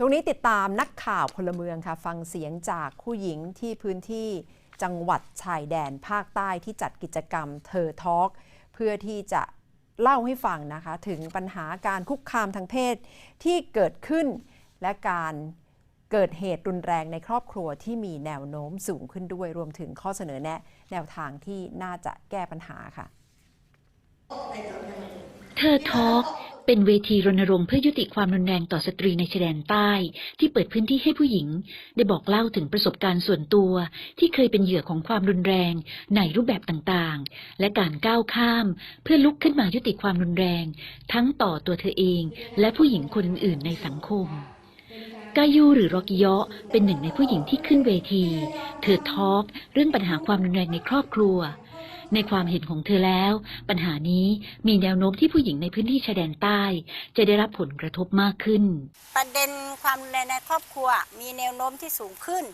ช่วงนี้ติดตามนักข่าวพลเมืองค่ะ ฟังเสียงจากผู้หญิงที่พื้นที่จังหวัดชายแดนภาคใต้ที่จัดกิจกรรมเธอทอล์กเพื่อที่จะเล่าให้ฟังนะคะ ถึงปัญหาการคุกคามทางเพศที่เกิดขึ้น และการเกิดเหตุรุนแรงในครอบครัวที่มีแนวโน้มสูงขึ้นด้วยรวมถึงข้อเสนอแนะแนวทางที่น่าจะแก้ปัญหาค่ะ เธอทอล์ก เป็นเวทีรณรงค์เพื่อยุติความรุนแรงต่อสตรีในชายแดนใต้ ที่เปิดพื้นที่ให้ผู้หญิง ได้บอกเล่าถึงประสบการณ์ส่วนตัว ที่เคยเป็นเหยื่อของความรุนแรงในรูปแบบต่างๆ และการก้าวข้าม เพื่อลุกขึ้นมายุติความรุนแรง ทั้งต่อตัวเธอเอง และผู้หญิงคนอื่นๆในสังคมกายูหรือรอกิยะเป็นหนึ่งในผู้หญิงที่ขึ้นเวที เธอทอล์กเรื่องปัญหาความรุนแรงในครอบครัว ในความเห็นของเธอแล้ว ปัญหานี้มีแนวโน้มที่ผู้หญิงในพื้นที่ชายแดนใต้ จะได้รับผลกระทบมากขึ้น ประเด็นความรุนแรงในครอบครัวมีแนวโน้มที่สูงขึ้น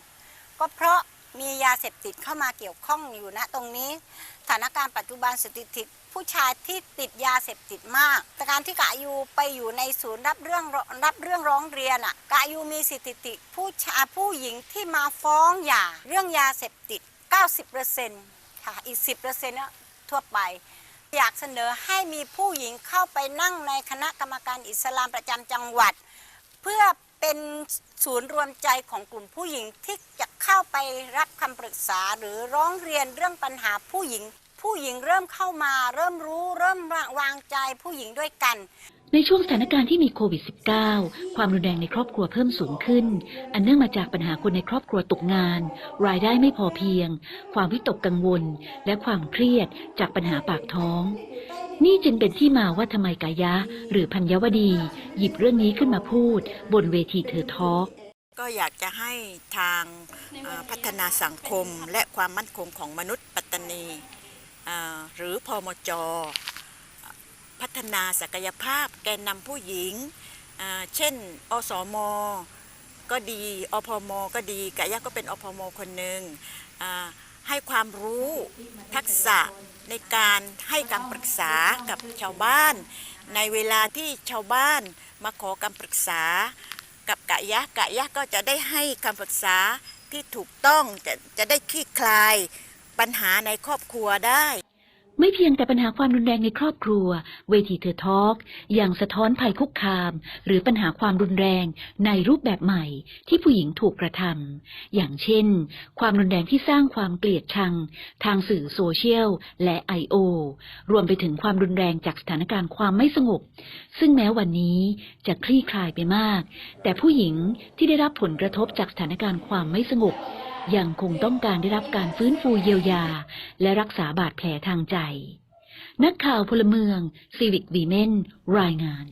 ก็เพราะมียาเสพติดเข้ามาเกี่ยวข้องอยู่ณตรงนี้สถานการณ์ปัจจุบันสถิติผู้ชายที่ติดยาเสพติดมากแต่การที่กะยูไปอยู่ในศูนย์รับเรื่องรับเรื่องร้องเรียนอะกะยูมีสถิติผู้ชายผู้หญิงที่มาฟ้องหย่าเรื่องยาเสพติด 90% ค่ะ อีก 10%เนี่ยทั่วไป อยากเสนอให้มีผู้หญิงเข้าไปนั่งในคณะกรรมการอิสลามประจำจังหวัด เพื่อเป็นศูนย์รวมใจของกลุ่มผู้หญิงที่จะเข้าไปรับคำปรึกษาหรือร้องเรียนเรื่องปัญหาผู้หญิง ผู้หญิงเริ่มเข้ามา เริ่มรู้ เริ่มวางใจผู้หญิงด้วยกัน ในช่วงสถานการณ์ที่มีโควิด -19 ความรุนแรงในครอบครัวเพิ่มสูงขึ้น อันเนื่องมาจากปัญหาคนในครอบครัวตกงาน รายได้ไม่พอเพียง ความวิตกกังวล และความเครียดจากปัญหาปากท้อง นี่จึงเป็นที่มาว่าทำไมกายะ หรือพัญญวดี หยิบเรื่องนี้ขึ้นมาพูด บนเวทีเธอทอล์กก็อยากจะให้ทางพัฒนาสังคมและความมั่นคงของมนุษย์ปัตตานีหรือพอมจ พัฒนาศักยภาพแกนนำผู้หญิง เช่น อสมก็ดี อพมก็ดีกะยะก็เป็นอพมคนหนึ่งให้ความรู้ทักษะในการให้คำปรึกษากับชาวบ้าน ในเวลาที่ชาวบ้านมาขอคำปรึกษา กับกะยะกะยะก็จะได้ให้คำปรึกษาที่ถูกต้องจะจะได้คลี่คลายปัญหาในครอบครัวได้ ไม่เพียงแต่ปัญหาความรุนแรงในครอบครัว เวทีเธอทอล์กยังสะท้อนภัยคุกคาม หรือปัญหาความรุนแรงในรูปแบบใหม่ที่ผู้หญิงถูกกระทำอย่างเช่น ความรุนแรงที่สร้างความเกลียดชัง ทางสื่อโซเชียลและไอโอรวมไปถึงความรุนแรงจากสถานการณ์ความไม่สงบ ซึ่งแม้วันนี้จะคลี่คลายไปมาก แต่ผู้หญิงที่ได้รับผลกระทบจากสถานการณ์ความไม่สงบ ยังคงต้องการได้รับการฟื้นฟูเยียวยา และรักษาบาดแผลทางใจ นักข่าวพลเมืองซีวิกวีเมนรายงาน